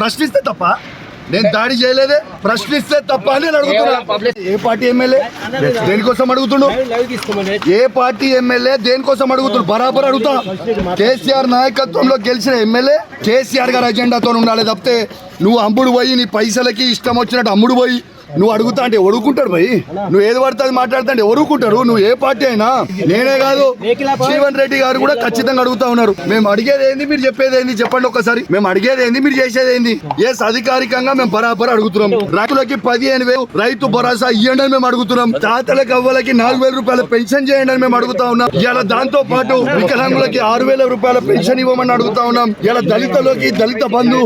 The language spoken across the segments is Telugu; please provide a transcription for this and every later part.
ప్రశ్నిస్తే తప్ప? నేను దాడి చేయలేదే ప్రశ్నిస్తే తప్ప అని నేను అడుగుతున్నా. ఏ పార్టీ ఎమ్మెల్యే? దేనికోసం అడుగుతుండు? ఏ పార్టీ ఎమ్మెల్యే దేనికోసం అడుగుతుడు? బరాబర్ అడుగుతా. కేసీఆర్ నాయకత్వంలో గెలిచిన ఎమ్మెల్యే కేసీఆర్ గారి అజెండాతో ఉండాలి తప్పితే నువ్వు అమ్ముడు పోయి నీ పైసలకి ఇష్టం వచ్చినట్టు అమ్ముడు పోయి నువ్వు అడుగుతా అంటే ఒడుకుంటాడు భయ్ నువ్వు ఏది పడితే అది మాట్లాడుతా అంటే ఒడుకుంటారు నువ్వు ఏ పార్టీ అయినా నేనే కాదు జీవన్ రెడ్డి గారు కూడా ఖచ్చితంగా అడుగుతా ఉన్నారు. మేము అడిగేది ఏంది మీరు చెప్పేది ఏంది చెప్పండి ఒకసారి మేము అడిగేది ఏంది మీరు చేసేది ఏంది? ఎస్ అధికారికంగా మేము బరాబర్ అడుగుతున్నాం. రైతులకి పదిహేను వేలు రైతు భరోసా ఇవ్వండి అని మేము అడుగుతున్నాం. తాతలకి అవ్వలకి నాలుగు వేల రూపాయల పెన్షన్ చేయండి అని మేము అడుగుతా ఉన్నాం. ఇలా దాంతో పాటు వికలాంగులకి ఆరు వేల రూపాయల పెన్షన్ ఇవ్వమని అడుగుతా ఉన్నాం. ఇలా దళితులకి దళిత బంధు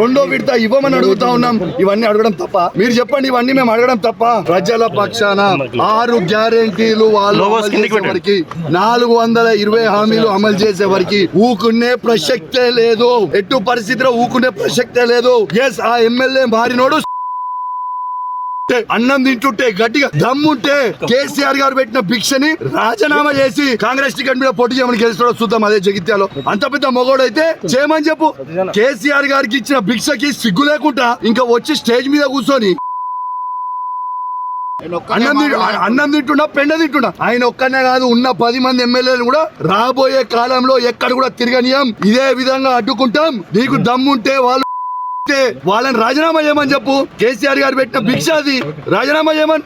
రెండో విడత ఇవ్వమని అడుగుతా ఉన్నాం. ఇవన్నీ అడగడం తప్ప. మీరు చెప్పండి ఇవన్నీ మేము అడగడం తప్ప ప్రజల పక్షాన ఆరు గ్యారెంటీలు వాళ్ళు వరకు నాలుగు వందల ఇరవై హామీలు అమలు చేసే వరకు ఊకునే ప్రసక్తే లేదు. ఎటు పరిస్థితిలో ఊకునే ప్రసక్తే లేదు. ఎస్ ఆ ఎమ్మెల్యే మారినోడు అన్నం తింటుంటే గట్టిగా దమ్ముంటే కేసీఆర్ గారు పెట్టిన భిక్షని రాజీనామా చేసి కాంగ్రెస్ టికెట్ మీద పోటీ చేయమని గెలుస్తాడో చూద్దాం అదే జగిత్యాలో. అంత పెద్ద మొగోడు అయితే చేయమని చెప్పు. కేసీఆర్ గారికి ఇచ్చిన భిక్షకి సిగ్గు లేకుండా ఇంకా వచ్చి స్టేజ్ మీద కూర్చొని అన్నం అన్నం తింటున్నా పెండ తింటున్నా. ఆయన ఒక్కనే కాదు ఉన్న పది మంది ఎమ్మెల్యేలు కూడా రాబోయే కాలంలో ఎక్కడ కూడా తిరగనీయం. ఇదే విధంగా అడ్డుకుంటాం. నీకు దమ్ముంటే వాళ్ళు వాళ్ళని రాజీనామా చేయమని చెప్పు. కేసీఆర్ గారు పెట్టిన భిక్ష అది. రాజీనామా చేయమని